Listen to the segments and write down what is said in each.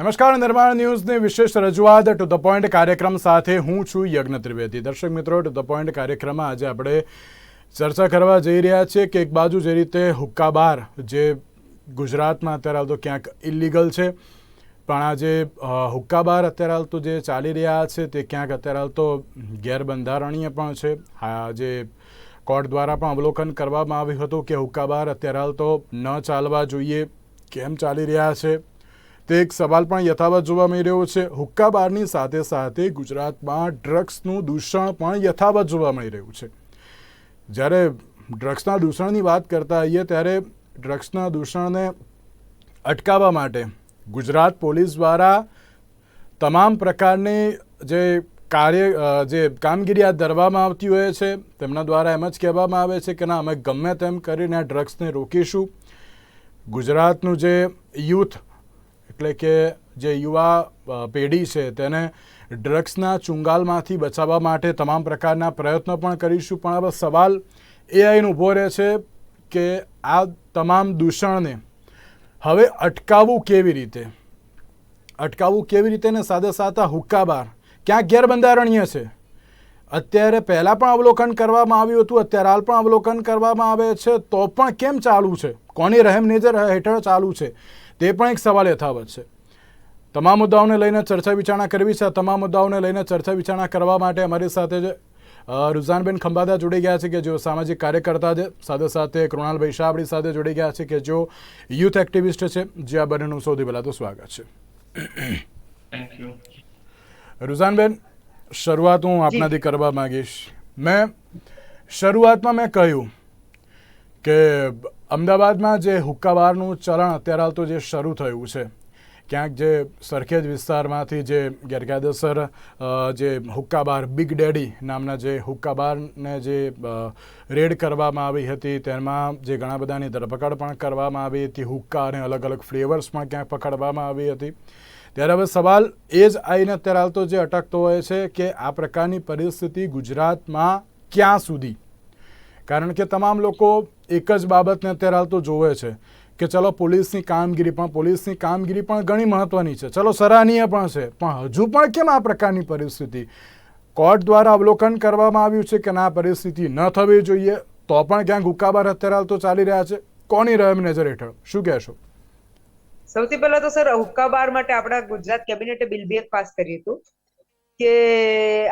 નમસ્કાર, નિર્માણ ન્યૂઝની વિશેષ રજૂઆત ટુ ધ પોઈન્ટ કાર્યક્રમ સાથે હું છું યજ્ઞ ત્રિવેદી. દર્શક મિત્રો ટુ ધ પોઈન્ટ કાર્યક્રમમાં આજે આપણે ચર્ચા કરવા જઈ રહ્યા છીએ કે એક બાજુ જે રીતે હુક્કા બાર જે ગુજરાતમાં અત્યારે હાલ તો ક્યાંક ઇલીગલ છે, પણ આ જે હુક્કા બાર અત્યારે હાલ તો જે ચાલી રહ્યા છે તે ક્યાંક અત્યારે હાલ તો ગેરબંધારણીય પણ છે. આ જે કોર્ટ દ્વારા પણ અવલોકન કરવામાં આવ્યું હતું કે હુક્કા બાર અત્યારે હાલ તો ન ચાલવા જોઈએ. કેમ ચાલી રહ્યા છે? તે એક સવાલ પણ યથાવત જોવા મળી રહ્યો છે. હુક્કા બારની સાથે સાથે ગુજરાતમાં ડ્રગ્સનું દૂષણ પણ યથાવત જોવા મળી રહ્યું છે. જ્યારે ડ્રગ્સના દૂષણની વાત કરતા હોઈએ ત્યારે ડ્રગ્સના દૂષણને અટકાવવા માટે ગુજરાત પોલીસ દ્વારા તમામ પ્રકારની જે કાર્ય જે કામગીરી હાથ ધરવામાં આવતી હોય છે, તેમના દ્વારા એમ જ કહેવામાં આવે છે કે ના, અમે ગમે તેમ કરીને આ ડ્રગ્સને રોકીશું. ગુજરાતનું જે યુથ એટલે કે જે યુવા પેઢી છે તેને ડ્રગ્સના ચુંગાલમાંથી બચાવવા માટે તમામ પ્રકારના પ્રયત્નો પણ કરીશું. પણ હવે સવાલ એ આઈને ઊભો રહે છે કે આ તમામ દૂષણને હવે અટકાવવું કેવી રીતે? અટકાવવું કેવી રીતે ને સાથે સાથે હુક્કાબાર? ક્યાં ગેરબંધારણીય છે? અત્યારે પહેલાં પણ અવલોકન કરવામાં આવ્યું હતું અત્યારે હાલ પણ અવલોકન કરવામાં આવે છે તો પણ કેમ ચાલુ છે? કોની રહેમ નેજર હેઠળ ચાલુ છે? તે પણ એક સવાલ યથાવત છે. તમામ મુદ્દાઓને લઈને ચર્ચા વિચારણા કરવી છે. તમામ મુદ્દાઓને લઈને ચર્ચા વિચારણા કરવા માટે અમારી સાથે જે રુઝાનબેન ખંભાદા જોડી ગયા છે કે જેઓ સામાજિક કાર્યકર્તા છે. સાથે સાથે કૃણાલભાઈ શાહ આપણી સાથે જોડી ગયા છે કે જેઓ યુથ એક્ટિવિસ્ટ છે. જે આ બંનેનું સૌથી પહેલાં તો સ્વાગત છે. રુઝાનબેન શરૂઆત હું આપનાથી કરવા માંગીશ. મેં શરૂઆતમાં મેં કહ્યું કે અમદાવાદમાં જે હુક્કા બારનું ચલણ અત્યારે હાલ તો જે શરૂ થયું છે ક્યાંક જે સરખેજ વિસ્તારમાંથી જે ગેરકાયદેસર જે હુક્કાબાર બિગ ડેડી નામના જે હુક્કાબારને જે રેડ કરવામાં આવી હતી તેમાં જે ઘણા બધાની ધરપકડ પણ કરવામાં આવી હતી હુક્કા અને અલગ અલગ ફ્લેવર્સ પણ ક્યાંક પકડવામાં આવી હતી. ત્યારે હવે સવાલ એ જ આવીને અત્યારે હાલ તો જે અટકતો હોય છે કે આ પ્રકારની પરિસ્થિતિ ગુજરાતમાં ક્યાં સુધી? કારણ કે તમામ લોકો એક જ બાબતને અત્યારે હાલ તો જોવે છે કે ચલો પોલીસની કામગીરી પણ, પોલીસની કામગીરી પણ ઘણી મહત્વની છે. ચલો સરાહનીય પણ છે. પણ હજુ પણ કેમ આ પ્રકારની પરિસ્થિતિ? કોર્ટ દ્વારા અવલોકન કરવામાં આવ્યું છે કે ના પરિસ્થિતિ ન થવી જોઈએ, તો પણ ક્યાંક હુકાબાર અત્યારે હાલ તો ચાલી રહ્યા છે. કોની રહેમ નજર હેઠળ? શું કહેશો? સૌથી પહેલા તો, સર હુક્કા બાર માટે આપણા ગુજરાત કેબિનેટે બિલ બે પાસ કર્યું હતું કે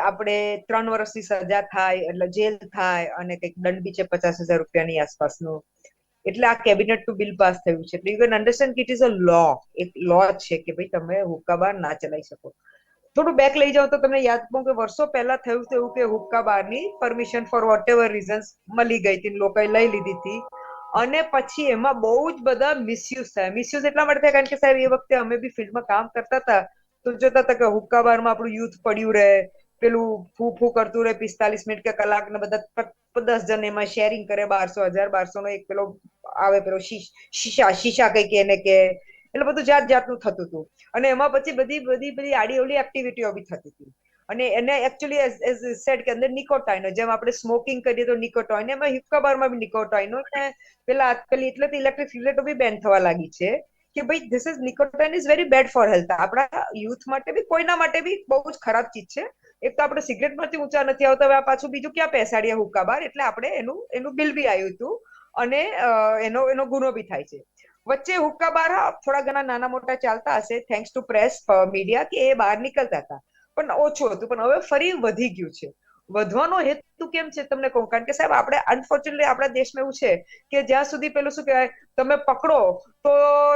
આપણે ત્રણ વર્ષની સજા થાય, એટલે જેલ થાય અને કંઈક દંડ બી છે પચાસ હજાર રૂપિયાની આસપાસનું. એટલે આ કેબિનેટનું બિલ પાસ થયું છે. એટલે યુ કેન અન્ડરસ્ટેન્ડ કે ઇટ ઇઝ અ લો એક લો છે કે ભાઈ તમે હુક્કા બાર ના ચલાવી શકો. થોડું બેક લઈ જાઓ તો તમને યાદ પણ કે વર્ષો પહેલા થયું હતું એવું કે હુક્કા બારની permission for whatever reasons મળી ગઈ હતી ને લોકોએ લઈ લીધી હતી. અને પછી એમાં બહુ જ બધા મિસયુઝ થાય. મિસયુઝ એટલા માટે થાય કારણ કે સાહેબ, એ વખતે અમે બી ફિલ્ડમાં કામ કરતા હતા. તો જોતા હતા કે હુક્કા બારમાં આપણું યુથ પડ્યું રહે. પેલું ફૂ ફૂ કરતું રહે પિસ્તાલીસ મિનિટ કે કલાક ને બધા દસ જણ એમાં શેરિંગ કરે. બારસો, હજાર, બારસો નો એક પેલો આવે પેલો શીશા શીશા કઈ કે એને કે, એટલે બધું જાત જાતનું થતું હતું. અને એમાં પછી બધી બધી બધી આડી અવળી એક્ટિવિટીઓ બી થતી હતી. અને એને એકચ્યુઅલી એઝ સેડ કે અંદર નિકોટાઇનો જેમ આપણે સ્મોકિંગ કરીએ તો નિકોટાઇન એમાં હુક્કા બારમાં બી નિકોટાઇનો અને પેલા આજકાલ એટલે ઇલેક્ટ્રિક સિગરેટો બી બેન થવા લાગી છે કે ભાઈ this is nicotine is very bad for health આપણા યુથ માટે બી કોઈના માટે બી બહુ જ ખરાબ ચીજ છે. એક તો આપણે સિગરેટમાંથી ઊંચા નથી આવતા હવે આ પાછું બીજું ક્યાં પેસાડીએ હુકાબાર એટલે આપણે એનું એનું બિલ બી આવ્યું હતું અને એનો એનો ગુનો બી થાય છે. વચ્ચે હુક્કા બાર હા, થોડા ઘણા નાના મોટા ચાલતા હશે થેન્ક્સ ટુ પ્રેસ મીડિયા કે એ બહાર નીકળતા હતા. પણ ઓછું હતું, પણ હવે ફરી વધી ગયું છે. વધવાનો હેતુ કેમ છે તમને કહું? કારણ કે સાહેબ, આપણે અનફોર્ચ્યુનેટલી આપણા દેશમાં એવું છે કે જ્યાં સુધી પેલું શું કહેવાય, તમે પકડો તો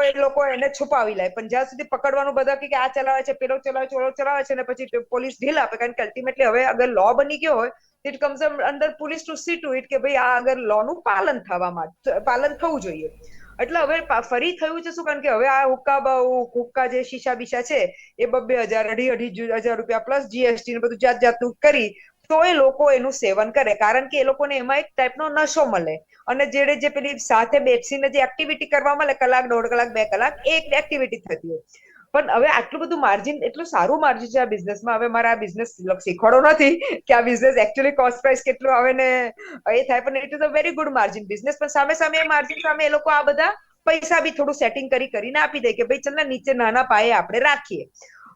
એ લોકો એને છુપાવી લે. પણ જ્યાં સુધી પકડવાનું બધા કે આ ચલાવે છે, પેલો ચલાવે છે, ઓલો ચલાવે છે ને પછી પોલીસ ઢીલ આપે. કારણ કે અલ્ટિમેટલી હવે અગર લો બની ગયો હોય it comes under police to see to it કે ભાઈ આ અગર લો નું પાલન થવા માટે, પાલન થવું જોઈએ. એટલે હવે ફરી થયું છે શું? કારણ કે હવે આ હુક્કા હુક્કા જે શીશા બીશા છે, એ બબ્બે હજાર, અઢી અઢી હજાર રૂપિયા પ્લસ જીએસટી ને બધું જાત જાતનું કરી, તો એ લોકો એનું સેવન કરે. કારણ કે એ લોકોને એમાં એક ટાઈપનો નશો મળે. અને જેડે જે પેલી સાથે બેસીને જે એક્ટિવિટી કરવા મળે, કલાક, દોઢ કલાક, બે કલાક એક એક્ટિવિટી થતી હોય. પણ હવે આટલું બધું માર્જિન એટલું સારું માર્જિન છે આ બિઝનેસમાં હવે મારે આ બિઝનેસ શીખવાડો નથી કે આ બિઝનેસ એકચ્યુઅલી કોસ્ટ પ્રાઇસ કેટલું આવે ને, એ થાય. પણ it is a very good margin business પણ સામે સામે એ માર્જિન સામે એ લોકો આ બધા પૈસા બી થોડું સેટિંગ કરી કરીને આપી દે કે ભાઈ ચલ ને નીચે નાના પાયે આપણે રાખીએ.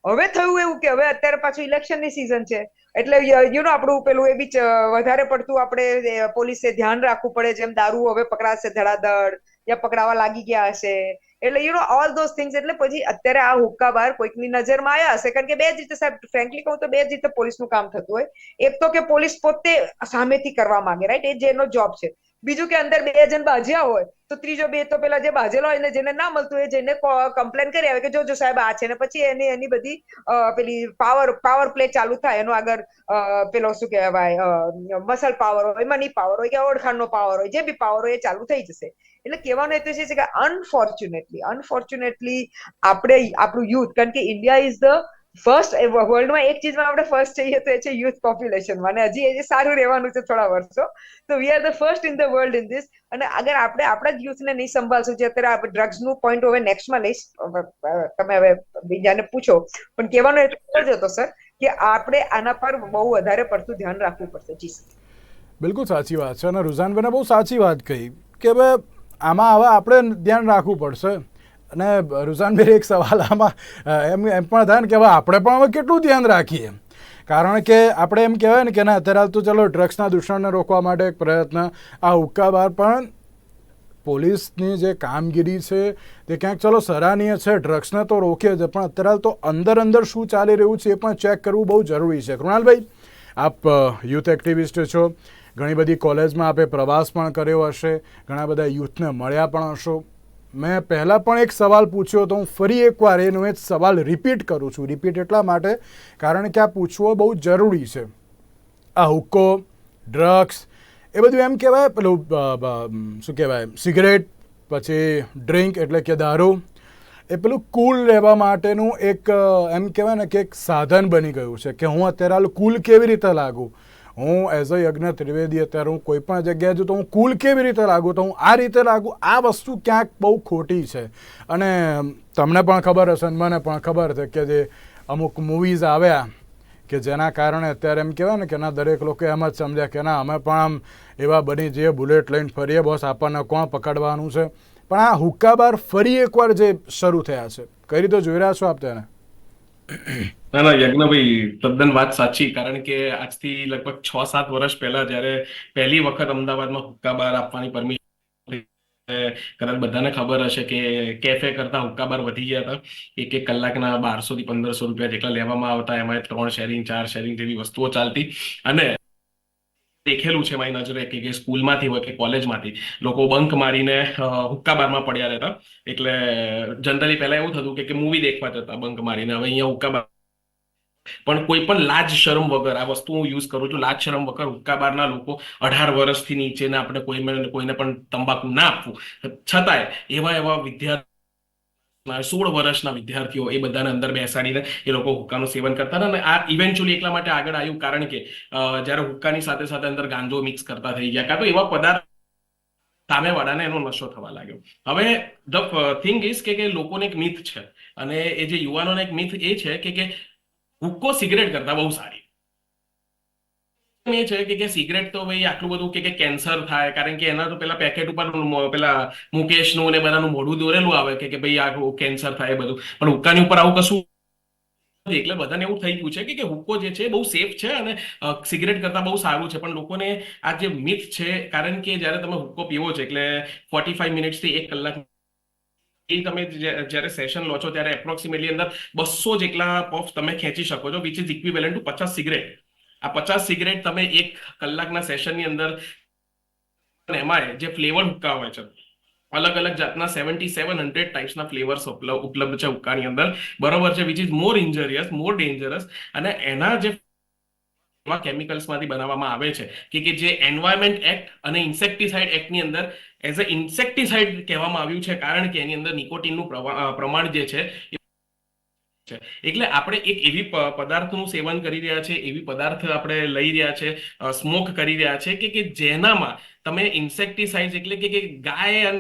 હવે થયું એવું કે હવે અત્યારે પાછું ઇલેક્શનની સિઝન છે. એટલે યુ નો આપણું પેલું એ બી વધારે પડતું આપણે પોલીસે ધ્યાન રાખવું પડે. જેમ દારૂ હવે પકડાશે ધડાધડ, યા પકડાવા લાગી ગયા હશે. એટલે you know all those things એટલે પછી અત્યારે આ હુક્કા બાર કોઈકની નજરમાં આવ્યા હશે. કારણ કે બે જ રીતે, સાહેબ ફ્રેન્કલી કહું તો બે જ રીતે પોલીસનું કામ થતું હોય. એક તો કે પોલીસ પોતે સામેથી કરવા માંગે રાઈટ એ જેનો જોબ છે. બીજું કે અંદર બે જણ બાજ્યા હોય, તો ત્રીજો બે તો પેલા જે બાજેલો હોય ને, જેને ના મળતું હોય, જેને કમ્પ્લેન કરી આવે કે, જો જો, સાહેબ, આ છે. ને પછી એની એની બધી પેલી પાવર પાવર પ્લે ચાલુ થાય. એનો આગળ પેલો શું કહેવાય મસલ પાવર હોય મની પાવર હોય કે ઓળખાણનો પાવર હોય, જે બી પાવર હોય એ ચાલુ થઈ જશે. એટલે કહેવાનો હેતુ છે કે અનફોર્ચ્યુનેટલી અનફોર્ચ્યુનેટલી આપણે આપણું યુથ કારણ કે ઇન્ડિયા ઇઝ ધ ફર્સ્ટ વર્લ્ડમાં એક ચીજમાં આપણે ફર્સ્ટ જઈએ તો એ છે યુથ પોપ્યુલેશન અને હજી એ સારું રહેવાનું છે થોડા વર્ષો. તો we are the first in the world in this અને અગર આપણે આપણા જ યુથને નહીં સંભાળશું, જે અત્યારે આપણે ડ્રગ્સનું પોઈન્ટ હવે નેક્સ્ટમાં લઈશ તમે હવે બીજાને પૂછો. પણ કહેવાનો એટલો જ હતો, સર, કે આપણે આના પર બહુ વધારે પડતું ધ્યાન રાખવું પડશે. જી બિલકુલ સાચી વાત છે. અને રુઝાનભાઈને બહુ સાચી વાત કહી કે હવે આમાં હવે આપણે ધ્યાન રાખવું પડશે. અને રુઝાનભાઈ એક સવાલ આમાં એમ એમ પણ થાય ને કે હવે આપણે પણ હવે કેટલું ધ્યાન રાખીએ. કારણ કે આપણે એમ કહેવાય ને કે ના, અત્યારે તો ચલો ડ્રગ્સના દૂષણને રોકવા માટે એક પ્રયત્ન, આ હુક્કા બહાર પણ પોલીસની જે કામગીરી છે, તે ક્યાંક ચલો સરાહનીય છે, ડ્રગ્સને તો રોકે છે પણ અત્યારે તો અંદર અંદર શું ચાલી રહ્યું છે એ પણ ચેક કરવું બહુ જરૂરી છે. કૃણાલભાઈ? આપ યુથ એક્ટિવિસ્ટ છો. ઘણી બધી કોલેજમાં આપે પ્રવાસ પણ કર્યો હશે. ઘણા બધા યુથને મળ્યા પણ હશો. મેં પહેલાં પણ એક સવાલ પૂછ્યો તો હું ફરી એકવાર એનો એ સવાલ રિપીટ કરું છું. રિપીટ એટલા માટે, કારણ કે આ પૂછવો બહુ જરૂરી છે. આ હુક્કો, ડ્રગ્સ, એ બધું એમ કહેવાય, પેલું શું કહેવાય, સિગરેટ, પછી ડ્રિંક એટલે કે દારૂ. એ પેલું કુલ રહેવા માટેનું એક એમ કહેવાય ને કે એક સાધન બની ગયું છે કે હું અત્યારે હાલ કુલ કેવી રીતે લાગું? હું એઝ અ યજ્ઞ ત્રિવેદી અત્યારે હું કોઈ પણ જગ્યાએ જઉં તો હું કુલ કેવી રીતે લાગું? તો હું આ રીતે લાગું. આ વસ્તુ ક્યાંક બહુ ખોટી છે. અને તમને પણ ખબર હશે મને પણ ખબર છે કે જે અમુક મૂવીઝ આવ્યા કે જેના કારણે અત્યારે એમ કહેવાય ને કે ના, દરેક લોકો એમ જ સમજ્યા કે ના, અમે પણ આમ એવા બની જઈએ બુલેટ લઈને ફરીએ, બોસ આપણને કોણ પકડવાનું છે? પણ આ હુક્કા બાર ફરી એકવાર જે શરૂ થયા છે કઈ રીતે જોઈ રહ્યા છો આપ તેને? ના ના, યજ્ઞભાઈ, તદ્દન વાત સાચી. કારણ કે આજથી લગભગ છ સાત વર્ષ પહેલા જ્યારે પહેલી વખત અમદાવાદમાં હુક્કા બાર આપવાની પરમિશન કદાચ બધાને ખબર હશે કે કેફે કરતા હુક્કા બાર વધી ગયા હતા. એક એક કલાકના બારસો થી પંદરસો રૂપિયા જેટલા લેવામાં આવતા, એમાં ત્રણ શેરિંગ ચાર શેરિંગ જેવી વસ્તુઓ ચાલતી. અને દેખેલું છે મારી નજરે કે કે સ્કૂલમાંથી હોય કે કોલેજમાંથી લોકો બંક મારીને હુક્કા પડ્યા રહેતા. એટલે જનરલી પહેલા એવું થતું કે કે મૂવી દેખવા જતા બંક મારીને. હવે અહીંયા હુક્કા પણ કોઈ પણ લાજ શરમ વગર, આ વસ્તુ હું યુઝ કરું છું, લાજ શરમ વગર હુક્કા બારના લોકો અઢાર વર્ષથી નીચેના આપણે કોઈ કોઈને પણ તંબાકુ ના આપવું. છતાંય એવા એવા વિદ્યાર્થી સોળ વર્ષના વિદ્યાર્થીઓ એ બધાને અંદર બેસાડીને એ લોકો હુક્કાનું સેવન કરતા હતા. અને આ ઇવેન્ચ્યુઅલી એટલા માટે આગળ આવ્યું કારણ કે જ્યારે હુક્કાની સાથે સાથે અંદર ગાંજો મિક્સ કરતા થઈ ગયા. કાં તો એવા પદાર્થ સામેવાળાને એનો નશો થવા લાગ્યો. હવે ધ થિંગ ઇઝ કે લોકોને એક મિથ છે. અને એ જે યુવાનોને એક મિથ એ છે કે હુક્કો સિગરેટ કરતા બહુ સારી. એ છે કે સિગરેટ તો ભાઈ આટલું બધું કે કેન્સર થાય, કારણ કે એના તો પેલા પેકેટ ઉપર પેલા મુકેશનું ને બધાનું મોઢું દોરેલું આવે કે કે ભાઈ આ કેન્સર થાય બધું. પણ હુક્કાની ઉપર આવું કશું એટલે બધાને એવું થઈ ગયું છે કે હુક્કો જે છે બહુ સેફ છે અને સિગરેટ કરતા બહુ સારું છે. પણ લોકોને આ જે મિથ છે, કારણ કે જ્યારે તમે હુક્કો પીવો છો એટલે ફોર્ટી ફાઈવ મિનિટ્સથી એક કલાક એ તમે જ્યારે સેશન લો છો ત્યારે એપ્રોક્સિમેટલી અંદર બસો જેટલા પફ તમે ખેંચી શકો છો વિચ ઇઝ ઇક્વિવેલન્ટ ટુ પચાસ સિગરેટ આ પચાસ સિગરેટ તમે એક કલાકના સેશનની અંદર એમાં જે ફ્લેવર હુક્કા હોય છે, અલગ અલગ જાતના સેવન્ટી સેવન હંડ્રેડ ટાઈપ્સના ફ્લેવર્સ ઉપલબ્ધ છે હુક્કાની અંદર. બરોબર છે which is more injurious more dangerous અને એના જે એવા કેમિકલ્સમાંથી બનાવવામાં આવે છે, કે કે જે એન્વાયરમેન્ટ એક્ટ અને ઇન્સેક્ટિસાઇડ એક્ટની અંદર એઝ અ ઇન્સેક્ટિસાઇડ કહેવામાં આવ્યું છે, કારણ કે એની અંદર નિકોટિનનું પ્રમાણ જે છે એટલે આપણે એક એવી પદાર્થનું સેવન કરી રહ્યા છે, એવી પદાર્થ આપણે લઈ રહ્યા છે સ્મોક કરી રહ્યા છે કે કે જેનામાં તમે ઇન્સેક્ટિસાઇડ એટલે કે ગાય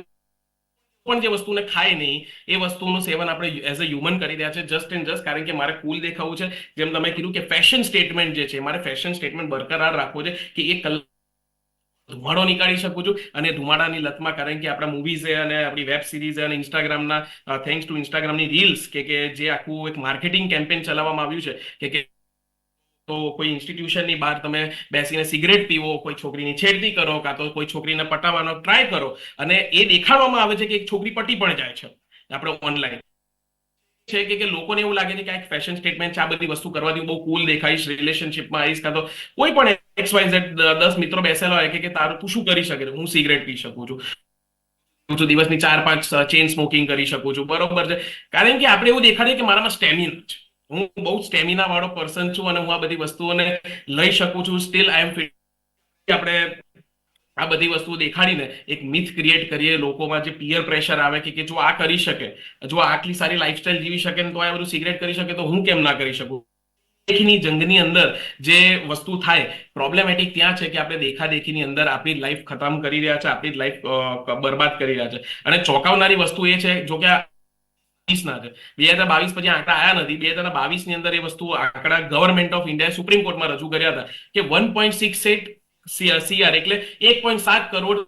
પણ જે વસ્તુને ખાય નહીં, એ વસ્તુનું સેવન આપણે એઝ અ હ્યુમન કરી રહ્યા છે જસ્ટ એન્ડ જસ્ટ કારણ કે મારે કુલ દેખાવું છે. જેમ તમે કીધું કે ફેશન સ્ટેટમેન્ટ જે છે, મારે ફેશન સ્ટેટમેન્ટ બરકરાર રાખવો છે કે એક કલાક ધુમાડો નીકાળી શકું છું. અને ધુમાડાની લતમાં કારણ કે આપણા મૂવીઝ અને આપણી વેબ સિરીઝ અને ઇન્સ્ટાગ્રામના થેન્ક્સ ટુ ઇન્સ્ટાગ્રામની રીલ્સ કે કે જે આખું એક માર્કેટિંગ કેમ્પેન ચલાવવામાં આવ્યું છે, કે કે તો કોઈ ઇન્સ્ટિટ્યુશનની બહાર તમે બેસીને સિગરેટ પીવો, કોઈ છોકરીની છેડતી કરો, કાં તો કોઈ છોકરીને પટાવવાનો ટ્રાય કરો. અને એ દેખાડવામાં આવે છે કે એક છોકરી પટી પણ જાય છે. આપણે ઓનલાઈન છે કે લોકોને એવું લાગે છે કે આ એક ફેશન સ્ટેટમેન્ટ છે, આ બધી વસ્તુ કરવાથી બહુ કુલ દેખાઈશ રિલેશનશિપમાં આવીશ કાં તો કોઈ પણ એક્સ વાય ઝેડ દસ મિત્રો બેસેલા હોય કે તારું તું શું કરી શકે હું સિગરેટ પી શકું છું. તો દિવસની ચાર પાંચ ચેન સ્મોકિંગ કરી શકું છું. બરોબર છે? કારણ કે આપણે એવું દેખાડે કે મારામાં સ્ટેમિના છે. હું બહુ સ્ટેમિના વાળો પર્સન છું અને હું આ બધી વસ્તુઓને લઈ શકું છું. સ્ટીલ આઈ એમ ફિટ આપણે આ બધી વસ્તુઓ દેખાડીને એક મિથ ક્રિએટ કરીએ, લોકોમાં જે પિયર પ્રેશર આવે કે જો આ કરી શકે, જો આટલી સારી લાઈફસ્ટાઈલ જીવી શકે ને તો આ બધું સિગરેટ કરી શકે, તો હું કેમ ના કરી શકું? દેખની જંગની અંદર જે વસ્તુ થાય પ્રોબ્લેમેટિક ત્યાં છે કે આપણે દેખાદેખીની અંદર આપણી લાઈફ ખતમ કરી રહ્યા છે, આપણી લાઈફ બરબાદ કરી રહ્યા છે. અને ચોંકાવનારી વસ્તુ એ છે, જો કે છે. બે હજાર બાવીસ પછી આંકડા આયા નથી. બે હજાર બાવીસની અંદર એ વસ્તુ આંકડા ગવર્મેન્ટ ઓફ ઇન્ડિયા સુપ્રીમ કોર્ટમાં રજૂ કર્યા હતા કે one point six eight CR એટલે એક પોઈન્ટ સાત કરોડ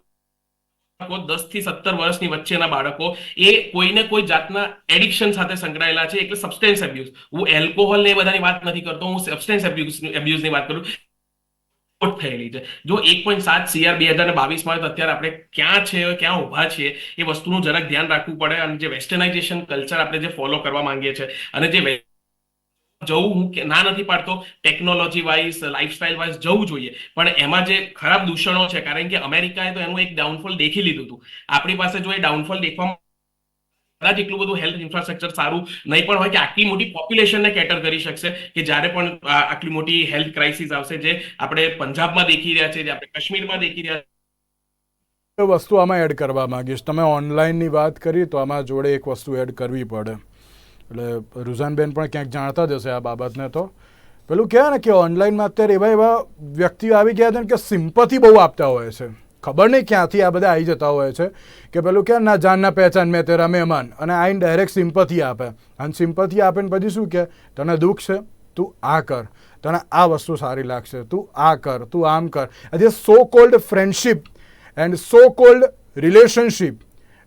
દસથી સત્તર વર્ષની વચ્ચેના બાળકો, એ કોઈને કોઈ જાતના એડિક્શન સાથે સંકળાયેલા છે, એટલે સબસ્ટેન્સ એબ્યુઝ હું એલ્કોહોલ ને એ બધાની વાત નથી કરતો, હું સબસ્ટેન્સ એબ્યુઝની વાત કરું. થયેલી છે. જો એક પોઈન્ટ સાત સીઆર બે હજાર બાવીસમાં અત્યારે આપણે ક્યાં છે, ક્યાં ઊભા છીએ, એ વસ્તુનું જરાક ધ્યાન રાખવું પડે. અને જે વેસ્ટર્નાઇઝેશન કલ્ચર આપણે જે ફોલો કરવા માંગીએ છીએ, અને જે જવું હું કે- ના નથી પાડતો ટેકનોલોજી વાઇઝ લાઇફસ્ટાઇલ વાઇઝ જવું જોઈએ. પણ એમાં જે ખરાબ દૂષણો છે, કારણ કે અમેરિકાએ તો એનું એક ડાઉનફોલ દેખી લીધું હતું. આપણી પાસે જો એ ડાઉનફોલ દેખવા કદાચ એટલું બધું હેલ્થ ઇન્ફ્રાસ્ટ્રક્ચર સારું નહીં પણ હોય કે આટલી મોટી પોપ્યુલેશનને કેટર કરી શકશે કે જ્યારે પણ આટલી મોટી હેલ્થ ક્રાઇસિસ આવશે જે આપણે પંજાબમાં દેખી રહ્યા છે, જે આપણે કાશ્મીરમાં દેખી રહ્યા એ વસ્તુ આમાં એડ કરવા માંગીશ. તમે ઓનલાઈનની વાત કરી તો આમાં જોડે એક વસ્તુ એડ કરવી પડે. એટલે રુઝાનબેન પણ ક્યાંક જાણતા જ હશે આ બાબતને તો. પેલું કહેવાય ને કે ઓનલાઈનમાં અત્યારે એવા એવા વ્યક્તિઓ આવી ગયા છે ને કે સિમ્પથી બહુ આપતા હોય છે. ખબર નહીં ક્યાંથી આ બધા આવી જતા હોય છે. કે પેલું કે ના, જાનના પહેચાન મેં તેરા મહેમાન. અને આઈને ડાયરેક્ટ સિમ્પથી આપે. અને સિમ્પથી આપે ને પછી શું કે તને દુઃખ છે? તું આ કર. તને આ વસ્તુ સારી લાગશે. તું આ કર. તું આમ કર. જે so called friendship and so called relationship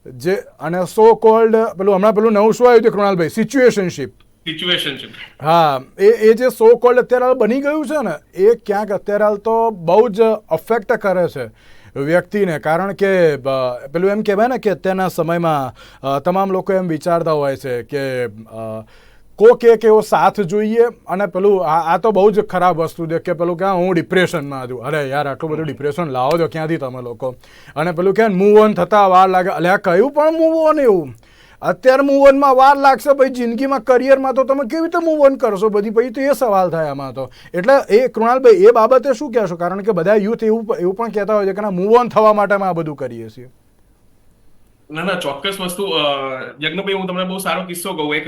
જે અને સો કોલ્ડ પેલું હમણાં પેલું નવું શું આવ્યું છે કૃણાલભાઈ? સિચ્યુએશનશીપ સિચ્યુએશનશીપ હા એ એ જે સો કોલ્ડ અત્યારે હાલ બની ગયું છે ને એ ક્યાંક અત્યારે હાલ તો બહુ જ અફેક્ટ કરે છે વ્યક્તિને. કારણ કે પેલું એમ કહેવાય ને કે અત્યારના સમયમાં તમામ લોકો એમ વિચારતા હોય છે કે કોક એક એવો સાથ જોઈએ? અને પેલું આ તો બહુ જ ખરાબ વસ્તુ છે કે પેલું ક્યાં, હું ડિપ્રેશનમાં છું. અરે યાર, આટલું બધું ડિપ્રેશન લાવો છો ક્યાંથી તમે લોકો? અને પેલું ક્યાં મૂવ ઓન થતા વાર લાગે. અલ્યા કયું પણ મૂવ ઓન એવું? અત્યારે મૂવ ઓનમાં વાર લાગશે પછી જિંદગીમાં કરિયરમાં તો તમે કેવી રીતે મૂવ ઓન કરશો બધી પછી તો એ સવાલ થાય આમાં તો. એટલે એ કૃણાલભાઈ એ બાબતે શું કહેશો? કારણ કે બધા યુથ એવું એવું પણ કહેતા હોય છે કે ના મૂવ ઓન થવા માટે અમે આ બધું કરીએ છીએ. ના ના, ચોક્કસ વસ્તુ યજ્ઞભાઈ હું તમને બહુ સારો કિસ્સો કહું. એક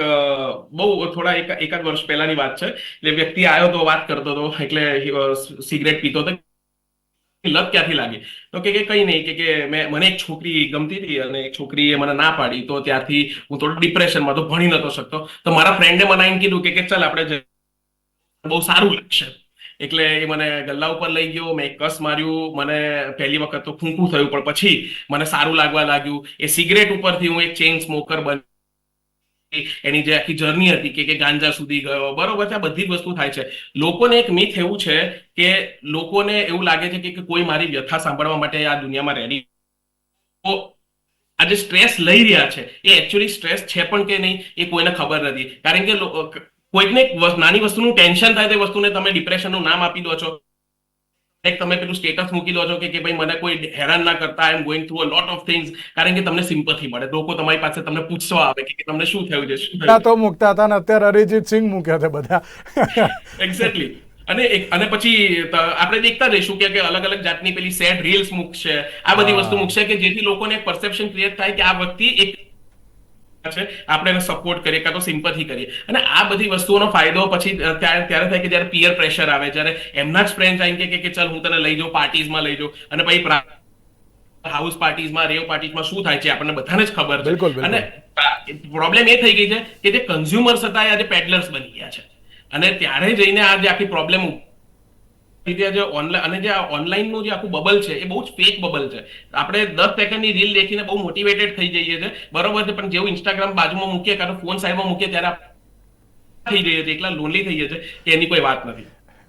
બહુ થોડા એક, એકાદ વર્ષ પહેલાની વાત છે. એટલે વ્યક્તિ આવ્યો તો વાત કરતો હતો, એટલે સિગરેટ પીતો હતો. લત ક્યાંથી લાગી? તો કે કઈ નહીં, કે કે મેં, મને એક છોકરી ગમતી હતી અને એક છોકરીએ મને ના પાડી. તો ત્યારથી હું થોડો ડિપ્રેશનમાં તો ભણી નતો શકતો. તો મારા ફ્રેન્ડે મને એમ કીધું કે ચાલ, આપણે બહુ સારું લાગશે. એટલે એ મને ગલ્લા ઉપર લઈ ગયો, મેં કસ માર્યું, મને પહેલી વખત તો ખૂંકું થયું, પણ પછી મને સારું લાગવા લાગ્યું. એ સિગરેટ ઉપરથી હું એક ચેઇન સ્મોકર બન એની જે આખી જર્ની હતી કે ગાંજા સુધી ગયો, બરોબર છે બધી વસ્તુ થાય છે. લોકોને એક મિથ એવું છે કે લોકોને એવું લાગે છે કે કોઈ મારી વ્યથા સાંભળવા માટે આ દુનિયામાં રેડી તો આ જે સ્ટ્રેસ લઈ રહ્યા છે. એ એકચ્યુઅલી સ્ટ્રેસ છે પણ કે નહીં એ કોઈને ખબર નથી. કારણ કે કોઈકને નાની વસ્તુનું ટેન્શન થાય તે વસ્તુને તમે ડિપ્રેશનનું નામ આપી દો છો. એક તમે પેલું સ્ટેટસ મૂકી દો છો કે ભાઈ મને કોઈ હેરાન ના કરતા I am going through a lot of things કારણ કે તમને સિમ્પથી મળે. લોકો તમારી પાસે તમને પૂછવા આવે કે તમને શું થયું છે શું તો મૂકતા હતા ને અત્યારે અરિજીત સિંહ મૂક્યા છે બધા. એક્ઝેક્ટલી અને એક અને પછી આપણે દેખતા રહીશું કે અલગ અલગ જાતની પેલી સેડ રીલ્સ મૂકશે. આ બધી વસ્તુ મૂકશે કે જેથી લોકોને એક પરસેપ્શન ક્રિએટ થાય કે આ વ્યક્તિ એક છે. આપણે એને સપોર્ટ કરીએ કાં તો સિમ્પથી કરીએ. અને આ બધી વસ્તુઓનો ફાયદો પછી ત્યારે ત્યારે થાય કે જ્યારે પિયર પ્રેશર આવે જ્યારે એમના જ ફ્રેન્ડ આવીને કે કે ચાલ હું તને લઈ જાઉં પાર્ટીઝમાં લઈ જાઉં. અને પછી હાઉસ પાર્ટીઝમાં રેવ પાર્ટીઝમાં શું થાય છે આપણને બધાને જ ખબર છે. અને પ્રોબ્લેમ એ થઈ ગઈ છે કે જે કન્ઝ્યુમર્સ હતા એ આજે પેડલર્સ બની ગયા છે. અને ત્યારે જઈને આ જે આખી પ્રોબ્લેમ લીધે જે ઓનલાઈન અને જે આ ઓનલાઈનનું જે આખું બબલ છે, એ બહુ જ ફેક બબલ છે. આપણે દસ સેકન્ડની રીલ દેખીને બહુ મોટિવેટેડ થઈ જઈએ છે બરોબર છે, પણ જેવું ઇન્સ્ટાગ્રામ બાજુમાં મૂકીએ, કાં ફોન સાઈડમાં મૂકીએ, ત્યારે થઈ જઈએ છીએ, એકલા લોનલી થઈ જઈએ છે એની કોઈ વાત નથી.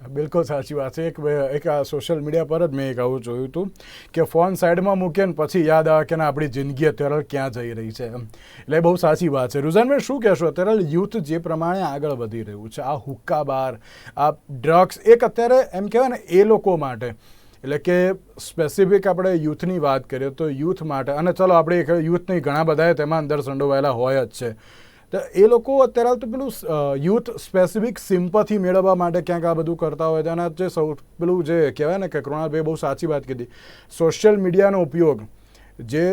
બિલકુલ સાચી વાત છે. એક એક આ સોશિયલ મીડિયા પર જ મેં એક આવું જોયું હતું કે ફોન સાઈડમાં મૂકીને પછી યાદ આવે કે ના, આપણી જિંદગી અત્યારે ક્યાં જઈ રહી છે એટલે બહુ સાચી વાત છે. રુઝાનભાઈ શું કહેશો? અત્યારે યુથ જે પ્રમાણે આગળ વધી રહ્યું છે. આ હુક્કા બાર, આ ડ્રગ્સ એક અત્યારે એમ કહેવાય ને, એ લોકો માટે. એટલે કે સ્પેસિફિક આપણે યુથની વાત કરીએ તો યુથ માટે. અને ચલો, આપણે યુથની ઘણા બધાએ તેમાં અંદર સંડોવાયેલા હોય જ છે. તો એ લોકો અત્યારે તો પેલું યુથ સ્પેસિફિક સિમ્પથી મેળવવા માટે ક્યાંક આ બધું કરતા હોય અને જે સૌ, પેલું જે કહેવાય ને કે કૃણાલભાઈ બહુ સાચી વાત કીધી. સોશિયલ મીડિયાનો ઉપયોગ જે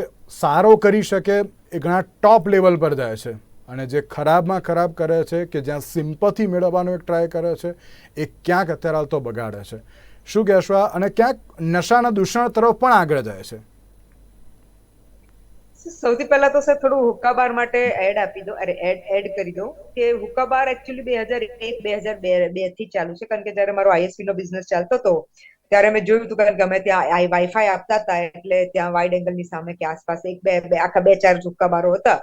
સારો કરી શકે એ ઘણા ટોપ લેવલ પર જાય છે. અને જે ખરાબમાં ખરાબ કરે છે કે જ્યાં સિમ્પથી મેળવવાનો એક ટ્રાય કરે છે, એ ક્યાંક અત્યારે હાલ તો બગાડે છે. શું કહેશો અને ક્યાંક નશાના દૂષણ તરફ પણ આગળ જાય છે. સૌથી પહેલા તો સર થોડું હુક્કા બાર માટે એડ આપી દો. અરે એડ એડ કરી દો. કે હુક્કા બાર એકચ્યુઅલી બે હજાર એક, બે હજાર બે બેથી ચાલુ છે. કારણ કે જયારે મારો આઈએસપી નો બિઝનેસ ચાલતો હતો, ત્યારે મેં જોયું હતું કારણ કે અમે ત્યાં વાઈફાઈ આપતા હતા, એટલે ત્યાં વાઇડ એંગલની સામે કે આસપાસ એક, બે બે, આખા બે, ચાર હુક્કા બારો હતા.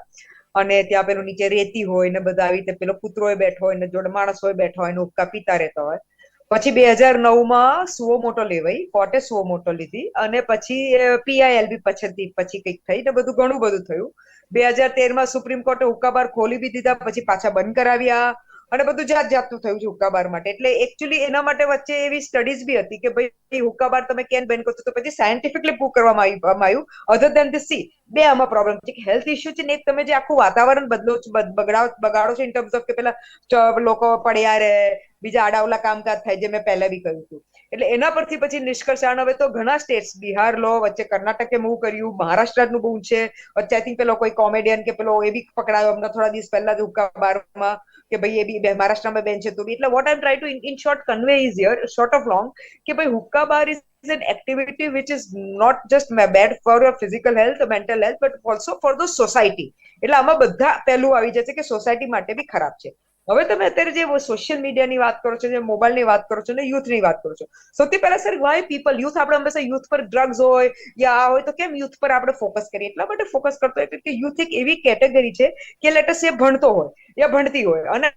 અને ત્યાં પેલું નીચે રેતી હોય ને બધા આવી રીતે પેલો કૂતરો બેઠો હોય ને જોડે માણસ હોય બેઠો હોય ને હુક્કા પીતા રહેતા હોય. પછી બે હજાર નવમાં સુઓ મોટો લેવાઈ, કોર્ટે સુઓ મોટો લીધી અને પછી પીઆઈએલબી પછી પછી કંઈક થઈ ને બધું ઘણું બધું થયું. બે હજાર તેરમાં સુપ્રીમ કોર્ટે હુક્કાબાર ખોલી બી દીધા, પછી પાછા બંધ કરાવ્યા અને બધું જાત જાતનું થયું છે હુક્કાબાર માટે. એટલે એકચ્યુઅલી એના માટે વચ્ચે એવી સ્ટડીઝ બી હતી કે ભાઈ હુક્કાબાર તમે કેમ બેન કરશો? તો પછી સાયન્ટિફિકલી પ્રૂવ કરવામાં આવ્યું અધર દેન ધ સી બે આમાં પ્રોબ્લેમ છે. કે હેલ્થ ઇસ્યુ છે ને એક તમે જે આખું વાતાવરણ બદલો બગડાવ બગાડો છો ઇન ટર્મ્સ ઓફ કે પેલા લોકો પડ્યા રહે બીજા આડાવલા કામકાજ થાય જે મેં પહેલા બી કહ્યું હતું. એટલે એના પરથી પછી નિષ્કર્ષ હવે તો ઘણા સ્ટેટ્સ, બિહાર લો, વચ્ચે કર્ણાટકે મૂવ કર્યું, મહારાષ્ટ્રનું બહુ છે. વચ્ચે આઈ થિંક પેલો કોઈ કોમેડિયન કે પેલો એ બી પકડાયો, હમણાં થોડા દિવસ પહેલા જ બારમાં કે ભાઈ એ બી મહારાષ્ટ્રમાં બેન છે તો બી. એટલે what I try to in short convey is your short of long કે ભાઈ hookah bar is is an activity which is not just bad for your physical health, mental health, but also for the society. એટલે આમાં બધા પહેલું આવી જશે કે society માટે બી ખરાબ છે. હવે તમે અત્યારે જે સોશિયલ મીડિયાની વાત કરો છો, જે મોબાઈલની વાત કરો છો ને યુથની વાત કરો છો, સૌથી પહેલા સર વાય પીપલ યુથ આપણે હંમેશા યુથ પર ડ્રગ્સ હોય યા આ હોય તો કેમ યુથ પર આપણે ફોકસ કરીએ? એટલા માટે ફોકસ કરતો હોય કે યુથ એક એવી કેટેગરી છે કે લેટસ એ ભણતો હોય, યા ભણતી હોય. અને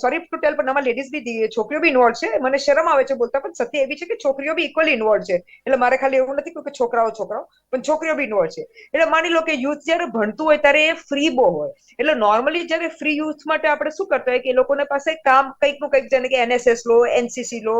સોરી ટુ ટેલ પણ આમાં લેડીઝ બી છોકરીઓ બી ઇન્વોલ્વ છે. મને શરમ આવે છે બોલતા, પણ સત્ય એવી છે કે છોકરીઓ બી ઇક્વલી ઇન્વોલ્વ છે. એટલે મારે ખાલી એવું નથી કે છોકરાઓ છોકરાઓ, પણ છોકરીઓ બી ઇન્વોલ્વ છે. એટલે માની લો કે યુથ જયારે ભણતું હોય ત્યારે એ ફ્રી બહુ હોય. એટલે નોર્મલી જયારે ફ્રી યુથ માટે આપણે શું કરતા હોય કે એ લોકોને પાસે કામ કંઈકનું કંઈક, જેને કે એનએસએસ લો એનસીસી લો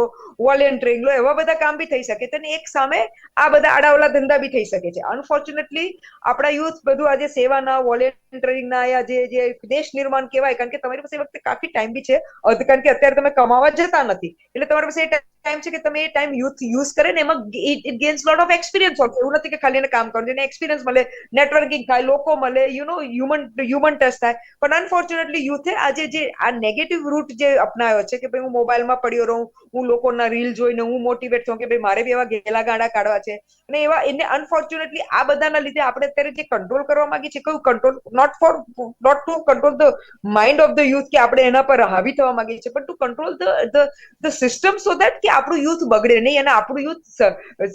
વોલેન્ટિયરિંગ લો, એવા બધા કામ બી થઈ શકે. તેને એક સામે આ બધા આડાવલા ધંધા બી થઈ શકે છે. અનફોર્ચ્યુનેટલી આપણા યુથ બધું આજે સેવાના વોલેન્ટિયરિંગ ના યા જે દેશ નિર્માણ કહેવાય, કારણ કે તમારી પાસે વખતે કાફી ટાઈમ બી છે. કારણ કે અત્યારે તમે કમાવા જતા નથી. એટલે તમારી પાસે એ ટાઈમ છે કે તમે એ ટાઈમ યુથ યુઝ કરે ને એમાં it gains lot of experience also એવું નથી કે ખાલી એને કામ કરવું એને એક્સપિરિયન્સ મળે નેટવર્કિંગ થાય, લોકો મળે you know human human touch થાય. પણ અનફોર્ચ્યુનેટલી યુથે આજે જે, આ નેગેટિવ રૂટ જે અપનાવ્યો છે કે ભાઈ હું મોબાઈલમાં પડ્યો રહું, હું લોકોના રીલ જોઈને હું મોટિવેટ થઉં કે ભાઈ મારે બી એવા ગેલા ગાડા કાઢવા છે. અને એવા, એને અનફોર્ચ્યુનેટલી આ બધાના લીધે આપણે અત્યારે જે કંટ્રોલ કરવા માંગીએ છીએ કયું control not for not to control the mind of the youth કે આપણે એના પર હાવી થવા માંગીએ છીએ પણ to control the the system so that કે આપણું યુથ બગડે નહીં અને આપણું યુથ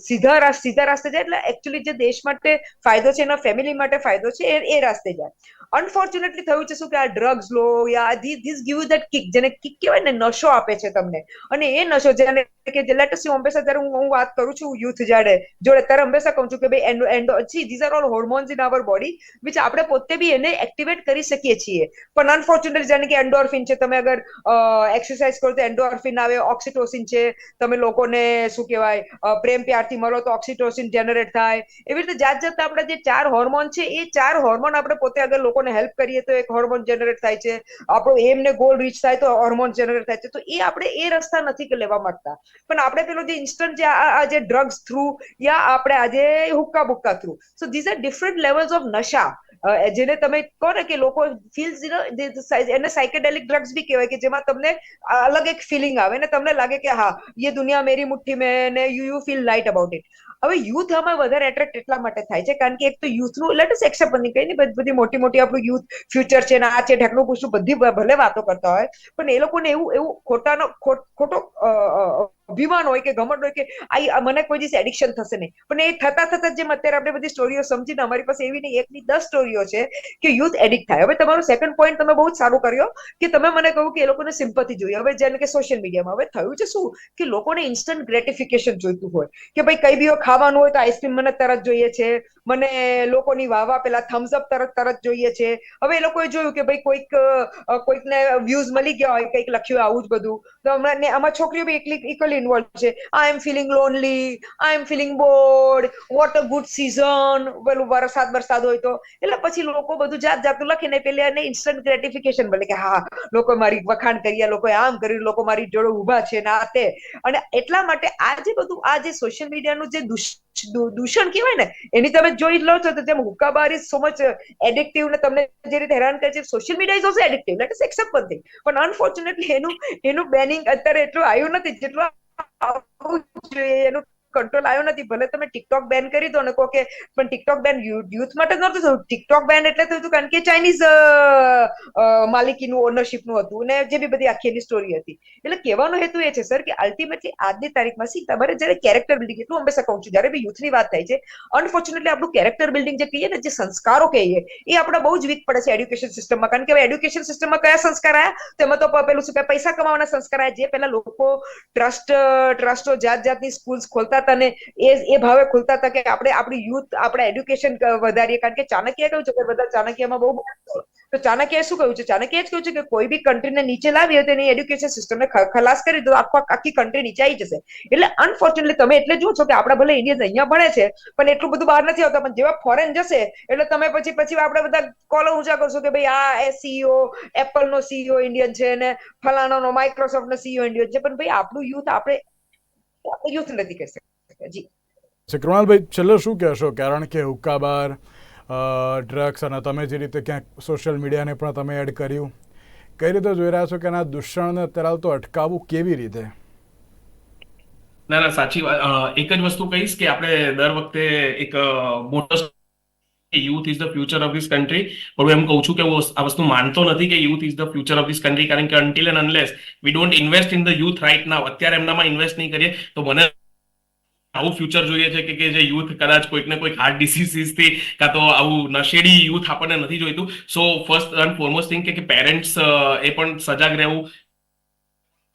સીધા સીધા રાસ્તે જાય એટલે એકચ્યુઅલી જે દેશ માટે ફાયદો છે, એના ફેમિલી માટે ફાયદો છે એ રાસ્તે જાય. અનફોર્ચ્યુનેટલી થયું છે શું કે આ ડ્રગ્સ લો યા ધીસ ગીવ દેટ કિક જેને કિક કહેવાય ને નશો આપે છે તમને. અને એ નશો જેને કે જે લેટેસ્ટ હું હંમેશા ત્યારે હું વાત કરું છું યુથ જાડે, જોડે, ત્યારે હંમેશા કહું છું કે ભાઈ એન્ડો એન્ડો, છી these are all hormones in our body which આપણે પોતે બી એને એક્ટિવેટ કરી શકીએ છીએ. પણ અનફોર્ચ્યુનેટલી જાણે કે એન્ડોર્ફિન છે, તમે અગર એક્સરસાઇઝ કરો તો એન્ડોર્ફિન આવે ઓક્સિટોસિન છે, તમે લોકોને શું કહેવાય પ્રેમ પ્યારથી મળો તો ઓક્સિટોસિન જનરેટ થાય. એવી રીતે જાત જાત આપણા જે ચાર હોર્મોન છે, એ ચાર હોર્મોન આપણે પોતે અગર લોકોને હેલ્પ કરીએ તો એક હોર્મોન જનરેટ થાય છે. આપણો એમ ગોલ રીચ થાય તો હોર્મોન જનરેટ થાય છે. તો એ આપણે એ રસ્તા નથી લેવા માંગતા. પણ આપણે પેલો જે ઇન્સ્ટન્ટ જે આ ડ્રગ્સ થ્રુ યા આપણે આજે હુક્કા બુક્કા through so these are different levels of નશા. જેને તમે કહો ને કે લોકો ફીલ્સ એને સાયકેડેલિક ડ્રગ્સ બી કહેવાય કે જેમાં તમને અલગ એક ફિલિંગ આવે ને તમને લાગે કે હા, યે દુનિયા મેરી મુઠ્ઠી મેં ને you you feel light about it હવે યુથ આમાં વધારે એટ્રેક્ટ એટલા માટે થાય છે, કારણ કે એક તો યુથનું લેટ અસ એક્સેપ્ટ બની કઈ નહીં બધી મોટી મોટી આપણું યુથ ફ્યુચર છે ને, આ છે ઢેકનું પૂછું બધી ભલે વાતો કરતા હોય, પણ એ લોકોને એવું એવું ખોટાનો ખોટો અભિમાન હોય કે ઘમંડ હોય કે આ મને કોઈ દિવસ એડિક્શન થશે નહીં. પણ એ થતા થતા જેમ અત્યારે આપણે બધી સ્ટોરીઓ સમજીને અમારી પાસે એવી નહીં, એકની દસ સ્ટોરીઓ છે કે યુથ એડિક્ટ થાય. હવે તમારો સેકન્ડ પોઈન્ટ તમે બહુ જ સારું કર્યો કે તમે મને કહ્યું કે એ લોકોને સિમ્પથી જોઈએ. હવે જેમ કે સોશિયલ મીડિયામાં હવે થયું છે શું? કે લોકોને ઇન્સ્ટન્ટ ગ્રેટિફિકેશન જોઈતું હોય. કે ભાઈ કઈ બી ખાવાનું હોય તો આઈસ્ક્રીમ મને તરત જોઈએ છે. મને લોકોની વાવા પેલા થમ્સ અપ તરત તરત જોઈએ છે. હવે એ લોકોએ જોયું કે ભાઈ કોઈક કોઈકને વ્યૂઝ મળી ગયા હોય, કંઈક લખ્યું આવું જ બધું. તો હમણાં આમાં છોકરીઓ બી એકલી ઇક્વલી ઇન્વોલ્વ છે. I am feeling lonely I am feeling bored what a good season પેલું વરસાદ વરસાદ હોય તો. એટલે પછી લોકો બધું જાત જાતનું લખીને પેલે એને ઇન્સ્ટન્ટ ગ્રેટિફિકેશન મળે કે હા, લોકો મારી વખાણ કર્યા લોકોએ આમ કર્યું, લોકો મારી જોડે ઊભા છે ને તે. અને એટલા માટે આ જે બધું, આ જે સોશિયલ મીડિયાનું જે દૂષ- દૂષણ કહેવાય ને, એની તમે જોઈ લો છો તો જેમ hookah bar is so much addictive ને તમને જે રીતે હેરાન કરે છે social media is also addictive let is accept one thing પણ અનફોર્ચ્યુનેટલી એનું એનું બેનિંગ અત્યારે એટલું આવ્યું નથી જેટલું આવવું જોઈએ, એનું કંટ્રોલ આવ્યો નથી. ભલે તમે ટિકટોક બેન કરી દો ને કહો કે પણ ટિકટોક બેન યુથ માટે નહોતું થયું ટિકટોક બેન એટલે થયું હતું કારણ કે ચાઇનીઝ માલિકીનું ઓનરશિપનું હતું ને જે બી બધી આખી એની સ્ટોરી હતી. એટલે કહેવાનો હેતુ એ છે સર કે અલ્ટિમેટલી આજની તારીખમાં સી, તમારે જ્યારે કેરેક્ટર બિલ્ડિંગ એટલું હંમેશા કહું છું, જ્યારે બી યુથની વાત થાય છે અનફોર્ચ્યુનેટલી આપણું કેરેક્ટર બિલ્ડિંગ જે કહીએ ને, જે સંસ્કારો કહીએ, એ આપણા બહુ જ વીક પડે છે એડ્યુકેશન સિસ્ટમમાં કારણ કે એડ્યુકેશન સિસ્ટમમાં કયા સંસ્કાર આવ્યા તેમાં તો પેલું શું પૈસા કમાવાના સંસ્કાર આવ્યા જે પહેલા લોકો ટ્રસ્ટ ટ્રસ્ટો જાત જાતની સ્કૂલ્સ ખોલતા હતા ને એ એ ભાવે ખુલતા હતા કે આપણે આપણી યુથ આપણે એડ્યુકેશન વધારીએ. કારણ કે ચાણક્ય કહ્યું છે કે બધા ચાણક્યમાં બહુ તો ચાણક્યએ શું કહ્યું છે? ચાણક્યએ જ કહ્યું છે કે કોઈ બી કન્ટ્રીને નીચે લાવી હોય તો એની એડ્યુકેશન સિસ્ટમને ખલાસ કરી દો, આખો, આખી કન્ટ્રી નીચે આવી જશે. એટલે અનફોર્ચ્યુનેટલી તમે એટલે જુઓ છો કે આપણા ભલે ઇન્ડિયન્સ અહીંયા ભણે છે, પણ એટલું બધું બહાર નથી આવતા. પણ જેવા ફોરેન જશે, એટલે તમે પછી પછી આપણે બધા કોલો ઊંચા કરશો કે ભાઈ, આ સીઈઓ એપલ નો સીઈઓ ઇન્ડિયન છે ને ફલાણાનો માઇક્રોસોફ્ટ નો સીઈઓ ઇન્ડિયન છે. પણ ભાઈ, આપણું યુથ આપણે આપણે યુથ નથી કહી શકતા. જી. કૃણાલભાઈ છેલ્લે શું કહેશો? કારણ કે હુક્કાબાર ડ્રગ્સ અને તમે જે રીતે ક્યાંક સોશિયલ મીડિયાને પણ તમે એડ કર્યું કઈ રીતે જોઈ રહ્યા છો કે આના દૂષણને અત્યારે તો અટકાવવું કેવી રીતે? ના ના સાચી વાત. એક જ વસ્તુ કહીશ કે આપણે દર વખતે એક મોટો youth is the future of this country પણ હું એમ કહું છું કે હું આ વસ્તુ માનતો નથી કે youth is the future of this country કારણ કે until and unless we don't invest in the youth right now અત્યારે એમનામાં ઇન્વેસ્ટ નહીં કરીએ તો મને આવું ફ્યુચર જોઈએ છે કે જે યુથ કદાચ કોઈક ને કોઈક હાર્ટથી કાં તો આવું નશેડી યુથ આપણને નથી જોઈતું. So first and foremost thing કે પેરેન્ટ્સ એ પણ સજાગ રહેવું.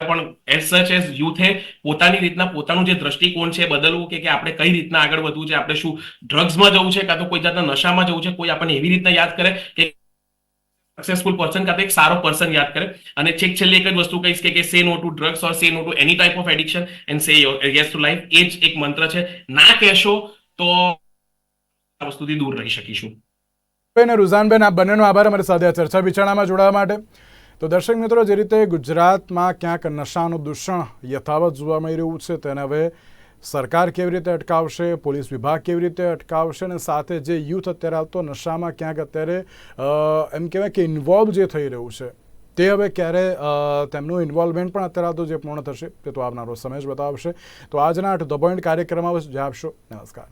પણ એઝ સચ એઝ યુથે પોતાની રીતના પોતાનું જે દ્રષ્ટિકોણ છે બદલવું કે કે આપણે કઈ રીતના આગળ વધવું છે, આપણે શું ડ્રગ્સમાં જવું છે, કાં તો કોઈ જાતના નશામાં જવું છે, કોઈ આપણને એવી રીતના યાદ કરે કે સક્સેસફુલ પર્સન કાં એક સારો પર્સન યાદ કરે અને છેક છેલ્લી એક જ વસ્તુ કહીશ કે સે નો to drugs or say no to any type of addiction and say yes to life એ જ એક મંત્ર છે ના કહેશો તો આ વસ્તુથી દૂર રહી શકીશું બેન રુઝાનબેન આ બંનેનો આભાર અમારી સાથે ચર્ચા વિચારણામાં જોડાવા માટે. તો દર્શક મિત્રો, જે રીતે ગુજરાતમાં ક્યાંક નશાનું દૂષણ યથાવત જોવા મળી રહ્યું છે, તેને હવે સરકાર કેવી રીતે અટકાવશે, પોલીસ વિભાગ કેવી રીતે અટકાવશે અને સાથે જે યુથ અત્યારે આવતો નશામાં ક્યાંક અત્યારે એમ કહેવાય કે ઇન્વોલ્વ જે થઈ રહ્યું છે, તે હવે ક્યારે તેમનું ઇન્વોલ્વમેન્ટ પણ અત્યારે આવતું જે પૂર્ણ થશે, તે તો આવનારો સમય જ બતાવશે. તો આજના ધ પોઈન્ટ કાર્યક્રમમાં જ આપશો. નમસ્કાર.